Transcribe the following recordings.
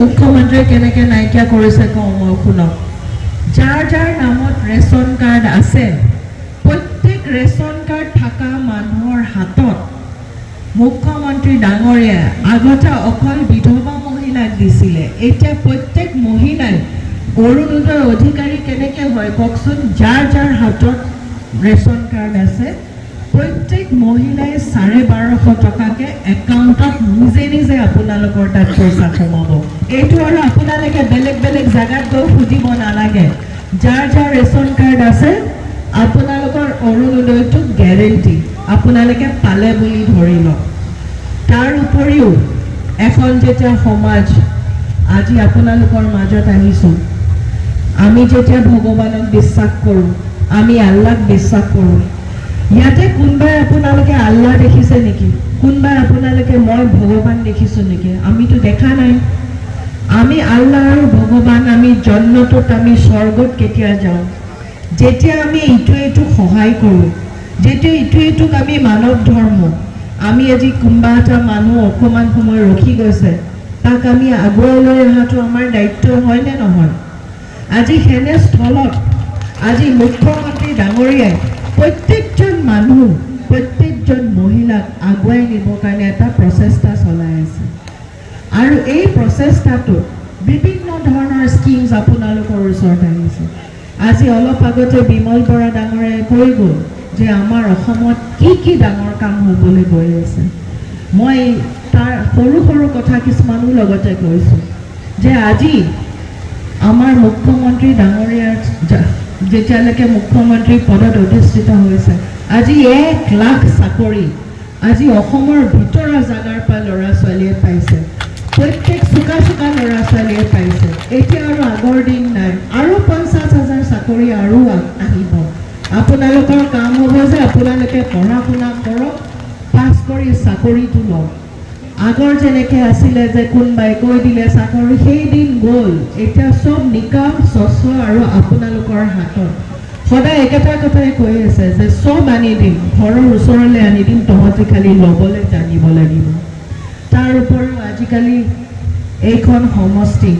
মুখ্যমন্ত্ৰীয়ে কেনেকৈ নাইকিয়া কৰিছে কওঁ মই শুনক। যাৰ যাৰ নামত ৰেচন কাৰ্ড আছে, প্ৰত্যেক ৰেচন কাৰ্ড থকা মানুহৰ হাতত মুখ্যমন্ত্ৰী ডাঙৰীয়াই আগতে অকল বিধৱা মহিলাক দিছিলে, এতিয়া প্ৰত্যেক মহিলাই অৰুণোদয় অধিকাৰী কেনেকৈ হয় কওকচোন? যাৰ যাৰ হাতত ৰেচন কাৰ্ড আছে, প্ৰত্যেক মহিলাই চাৰে বাৰশ টকাকৈ একাউণ্টত নিজে নিজে আপোনালোকৰ তাত পইচা সোমাব। এইটো আৰু আপোনালোকে বেলেগ বেলেগ জেগাত গৈ সুধিব নালাগে। যাৰ যাৰ ৰেচন কাৰ্ড আছে, আপোনালোকৰ অৰুণোদয়টো গেৰেণ্টি আপোনালোকে পালে বুলি ধৰি লওক। তাৰ উপৰিও, এখন যেতিয়া সমাজ, আজি আপোনালোকৰ মাজত আহিছোঁ। আমি যেতিয়া ভগৱানক বিশ্বাস কৰোঁ, আমি আল্লাক বিশ্বাস কৰোঁ। ইয়াতে কোনোবাই আপোনালোকে আল্লাহ দেখিছে নেকি? কোনোবাই আপোনালোকে মই ভগৱান দেখিছোঁ নেকি? আমিতো দেখা নাই। আমি আল্লাহ আৰু ভগৱান আমি জন্মটোত, আমি স্বৰ্গত কেতিয়া যাওঁ? যেতিয়া আমি ইটোৱে ইটোক সহায় কৰোঁ, যেতিয়া ইটোৱে ইটোক আমি মানৱ ধৰ্ম, আমি আজি কোনোবা এটা মানুহ অকণমান সময় ৰখি গৈছে, তাক আমি আগুৱাই লৈ অহাটো আমাৰ দায়িত্ব হয়নে নহয়? আজি সেনে স্থলত, আজি মুখ্যমন্ত্ৰী ডাঙৰীয়াই প্ৰত্যেকজন মানুহ, প্ৰত্যেকজন মহিলাক আগুৱাই নিবৰ কাৰণে এটা প্ৰচেষ্টা চলাই আছে। এই প্ৰচেষ্টাটোত বিভিন্ন ধৰণৰ স্কিমছ আপোনালোকৰ ওচৰত আহিছে। আজি অলপ আগতে বিমল বৰা ডাঙৰীয়াই কৈ গ'ল যে আমাৰ কি কি ডাঙৰ কাম হ'বলৈ গৈ আছে। মই তাৰ সৰু সৰু কথা কিছুমানো লগতে কৈছোঁ যে আজি আমাৰ মুখ্যমন্ত্ৰী ডাঙৰীয়াৰ যেতিয়ালৈকে মুখ্যমন্ত্ৰী পদত অধিষ্ঠিত হৈছে, আজি এক লাখ চাকৰি, আজি অসমৰ ভিতৰৰ জাগাৰ পৰা ল'ৰা ছোৱালীয়ে পাইছে। প্ৰত্যেক চোকা চোকা ল'ৰা ছোৱালীয়ে পাইছে। এতিয়া আৰু আগৰ দিন নাই। আৰু পঞ্চাছ হাজাৰ চাকৰি আৰু আহিব। আপোনালোকৰ কাম হ'ব যে আপোনালোকে পঢ়া শুনা কৰক পাছ কৰি চাকৰিটো লওক। আগৰ যেনেকৈ আছিলে যে কোনোবাই কৈ দিলে চাকৰি সেই দিন গ'ল। এতিয়া চব নিকাম স্বচ্ছ আৰু আপোনালোকৰ হাতত। সদায় একেটা কথাই কৈ আছে যে চব আনি দিম। ঘৰৰ ওচৰলৈ আনি দিম তহঁতি খালি ল'বলৈ জানিব লাগিব। তাৰ উপৰিও আজিকালি এইখন সমষ্টি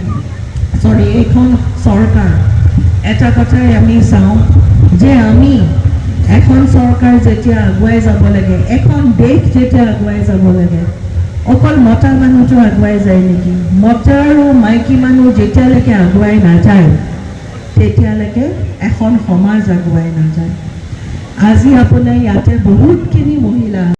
চৰি এইখন চৰকাৰ। এটা কথাই আমি চাওঁ যে আমি এখন চৰকাৰ যেতিয়া আগুৱাই যাব লাগে, এখন দেশ যেতিয়া আগুৱাই যাব লাগে, অকল মতা মানুহটো আগুৱাই যায় নেকি? মতা আৰু মাইকী মানুহ যেতিয়ালৈকে আগুৱাই নাযায়, তেতিয়ালৈকে এখন সমাজ আগুৱাই নাযায়। আজি আপোনাৰ ইয়াতে বহুতখিনি মহিলা